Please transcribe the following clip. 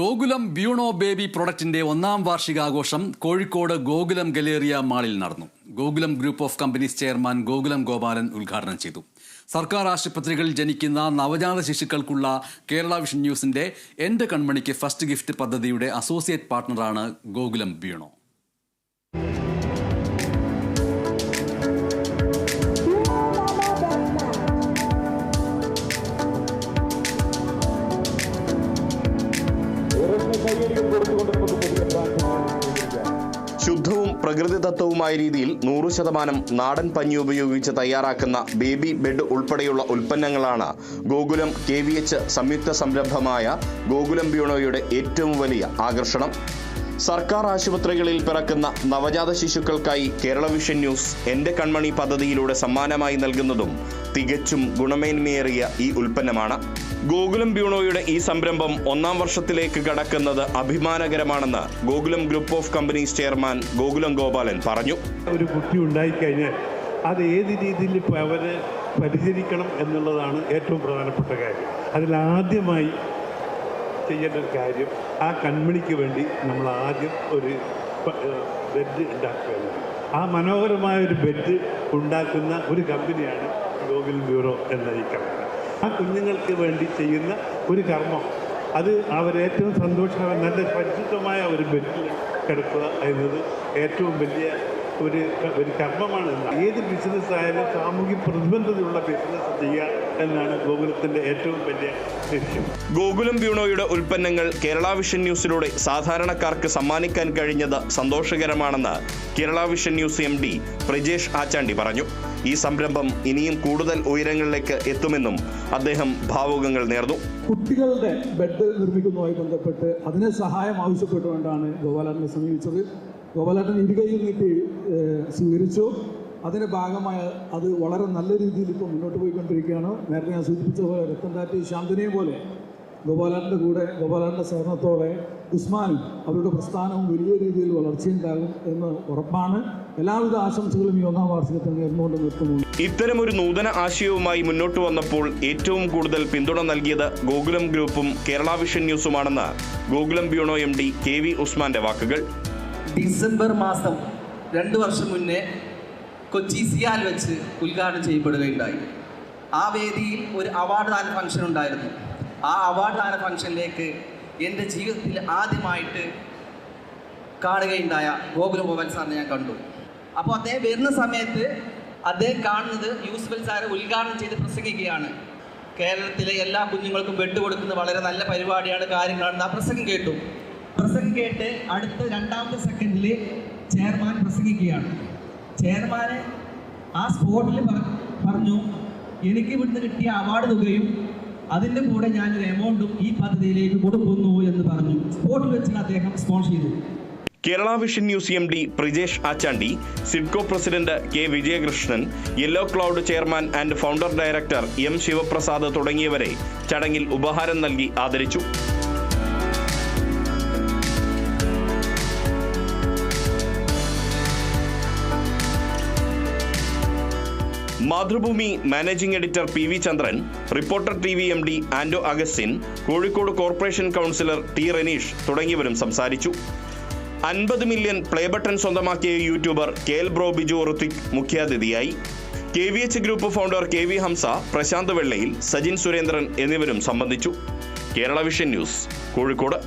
Gokulam Bueno baby പ്രൊഡക്റ്റിന്റെ ഒന്നാം വാർഷികാഘോഷം Kozhikode Gokulam Galleria മാളിൽ നടന്നു. Gokulam group of companies chairman Gokulam Gopalan ഉദ്ഘാടനം ചെയ്തു. സർക്കാർ ആശുപത്രികളിൽ ജനിക്കുന്ന നവജാത ശിശുക്കൾക്കുള്ള കേരള വിഷൻ ന്യൂസിന്റെ എന്റെ കൺമണിക്ക് ഫസ്റ്റ് ഗിഫ്റ്റ് പദ്ധതിയുടെ അസോസിയേറ്റ് പാർട്ണറാണ് ഗോകുലം ബ്യൂണോ. ശുദ്ധവും പ്രകൃതിദത്തവുമായ രീതിയിൽ നൂറു ശതമാനം നാടൻ പഞ്ഞി ഉപയോഗിച്ച് തയ്യാറാക്കുന്ന ബേബി ബെഡ് ഉൾപ്പെടെയുള്ള ഉൽപ്പന്നങ്ങളാണ് ഗോകുലം കെ സംയുക്ത സംരംഭമായ ഗോകുലം ബ്യൂണോയുടെ ഏറ്റവും വലിയ ആകർഷണം. സർക്കാർ ആശുപത്രികളിൽ പിറക്കുന്ന നവജാത ശിശുക്കൾക്കായി കേരള വിഷൻ ന്യൂസ് എന്റെ കൺമണി പദ്ധതിയിലൂടെ സമ്മാനമായി നൽകുന്നതും തികച്ചും ഗുണമേന്മയേറിയ ഈ ഉൽപ്പന്നമാണ്. ഗോകുലം ബ്യൂണോയുടെ ഈ സംരംഭം ഒന്നാം വർഷത്തിലേക്ക് കടക്കുന്നത് അഭിമാനകരമാണെന്ന് Gokulam group of companies chairman Gokulam Gopalan പറഞ്ഞു. ഒരു കുട്ടി ഉണ്ടായിക്കഴിഞ്ഞാൽ അത് ഏത് രീതിയിൽ അവരെ പരിചരിക്കണം എന്നുള്ളതാണ് ഏറ്റവും പ്രധാനപ്പെട്ട കാര്യം. അതിലാദ്യമായി ചെയ്യേണ്ട ഒരു കാര്യം ആ കൺമണിക്ക് വേണ്ടി നമ്മൾ ആദ്യം ഒരു ബെഡ് ഉണ്ടാക്കുകയാണ്. ആ മനോഹരമായ ഒരു ബെഡ് ഉണ്ടാക്കുന്ന ഒരു കമ്പനിയാണ് ഗോകുൽ ബ്യൂറോ എന്ന ഈ കമ്പനി ആ കുഞ്ഞുങ്ങൾക്ക് വേണ്ടി ചെയ്യുന്ന ഒരു കർമ്മം അത് അവരേറ്റവും സന്തോഷമായ നല്ല പരിശുദ്ധമായ ഒരു ബെഡിൽ കിടക്കുക എന്നത് ഏറ്റവും വലിയ ഒരു ഒരു കർമ്മമാണ് ഏത് ബിസിനസ് ആയാലും സാമൂഹ്യ പ്രതിബന്ധതയുള്ള ബിസിനസ് ചെയ്യുക എന്നാണ് ഗോകുലത്തിന്റെ ഏറ്റവും വലിയ ലക്ഷ്യം. ഗോകുലം ബ്യൂണോയുടെ ഉൽപ്പന്നങ്ങൾ കേരള വിഷൻ ന്യൂസിലൂടെ സാധാരണക്കാർക്ക് സമ്മാനിക്കാൻ കഴിഞ്ഞത് സന്തോഷകരമാണെന്ന് Kerala vision news M D Prajesh Achandi പറഞ്ഞു. ഈ സംരംഭം ഇനിയും കൂടുതൽ ഉയരങ്ങളിലേക്ക് എത്തുമെന്നും അദ്ദേഹം ഭാവുകങ്ങൾ നേർന്നു. കുട്ടികളുടെ ബെഡ് നിർമ്മിക്കുന്നതുമായി ബന്ധപ്പെട്ട് അതിന് സഹായം ആവശ്യപ്പെട്ടുകൊണ്ടാണ് ഗോപാലേട്ടനെ സമീപിച്ചത്. ഗോപാലേട്ടൻ ഇരുകൈയിൽ നീട്ടി സ്വീകരിച്ചു. അതിന്റെ ഭാഗമായ അത് വളരെ നല്ല രീതിയിൽ ഇപ്പോൾ മുന്നോട്ട് പോയിക്കൊണ്ടിരിക്കുകയാണ്. നേരത്തെ ഞാൻ സൂചിപ്പിച്ച പോലെ രത്തൻ താറ്റി ശാന്തിനെയും പോലെ ഗോപാലേട്ടന്റെ കൂടെ ഗോപാലേട്ടന്റെ സഹകരണത്തോടെ ഉസ്മാനും അവരുടെ പ്രസ്ഥാനവും വലിയ രീതിയിൽ വളർച്ചയുണ്ടാകും എന്ന് ഉറപ്പാണ്. എല്ലാവിധ ആശംസകളും ഈ ഒന്നാം വാർഷികത്തിൽ നേർന്നുകൊണ്ട് നിർത്തുന്നു. ഒരു നൂതന ആശയവുമായി മുന്നോട്ട് വന്നപ്പോൾ ഏറ്റവും കൂടുതൽ പിന്തുണ നൽകിയത് ഗോകുലം ഗ്രൂപ്പും കേരള വിഷൻ ന്യൂസുമാണെന്ന് Gokulam Bueno M D K V ഉസ്മാന്റെ വാക്കുകൾ. ഡിസംബർ മാസം രണ്ട് വർഷം മുന്നേ കൊച്ചി സിയാൽ വെച്ച് ഉദ്ഘാടനം ചെയ്യപ്പെടുകയുണ്ടായി. ആ വേദിയിൽ ഒരു അവാർഡ് ദാന ഫംഗ്ഷൻ ഉണ്ടായിരുന്നു. ആ അവാർഡ് ദാന ഫംഗ്ഷനിലേക്ക് എന്റെ ജീവിതത്തിൽ ആദ്യമായിട്ട് കാണുകയുണ്ടായ ഗോകുല ഗോപാൽ സാറിനെ ഞാൻ കണ്ടു. അപ്പോൾ അദ്ദേഹം വരുന്ന സമയത്ത് അദ്ദേഹം കാണുന്നത് യൂസ്ഫൽ സാറ് ഉദ്ഘാടനം ചെയ്ത് പ്രസംഗിക്കുകയാണ്. കേരളത്തിലെ എല്ലാ കുഞ്ഞുങ്ങൾക്കും വെട്ടുകൊടുക്കുന്ന കൊടുക്കുന്ന വളരെ നല്ല പരിപാടിയാണ് കാര്യങ്ങളാണ്. ആ പ്രസംഗം കേട്ടു. പ്രസംഗം കേട്ട് അടുത്ത രണ്ടാമത്തെ സെക്കൻഡിൽ ചെയർമാൻ പ്രസംഗിക്കുകയാണ്. ചെയർമാന് ആ സ്പോട്ടിൽ പറഞ്ഞു എനിക്ക് ഇവിടുന്ന് കിട്ടിയ അവാർഡ് തുകയും അതിന്റെ കൂടെ ഞാനൊരു എമൗണ്ടും ഈ പദ്ധതിയിലേക്ക് കൊടുക്കുന്നു എന്ന് പറഞ്ഞു. സ്പോട്ടിൽ വെച്ച് അദ്ദേഹം സ്പോൺസർ ചെയ്തു. Kerala vision news D Prajesh Achandi SIDCO president K Vijayakrishnan yellow cloud chairman and founder director M Sivaprasad തുടങ്ങിയവരെ ചടങ്ങിൽ ഉപഹാരം നൽകി ആദരിച്ചു. Mathrubhumi managing editor P V Chandran reporter T V M D Anto Augustine Kozhikode corporation councillor T Ranish തുടങ്ങിയവരും സംസാരിച്ചു. അൻപത് million play button സ്വന്തമാക്കിയ youtuber K L bro Biju Rithwik മുഖ്യാതിഥിയായി. K V H group founder K V Hamsa Prashanth Vellayil Sajin Surendran എന്നിവരും സംബന്ധിച്ചു. Kerala vision news Kozhikode.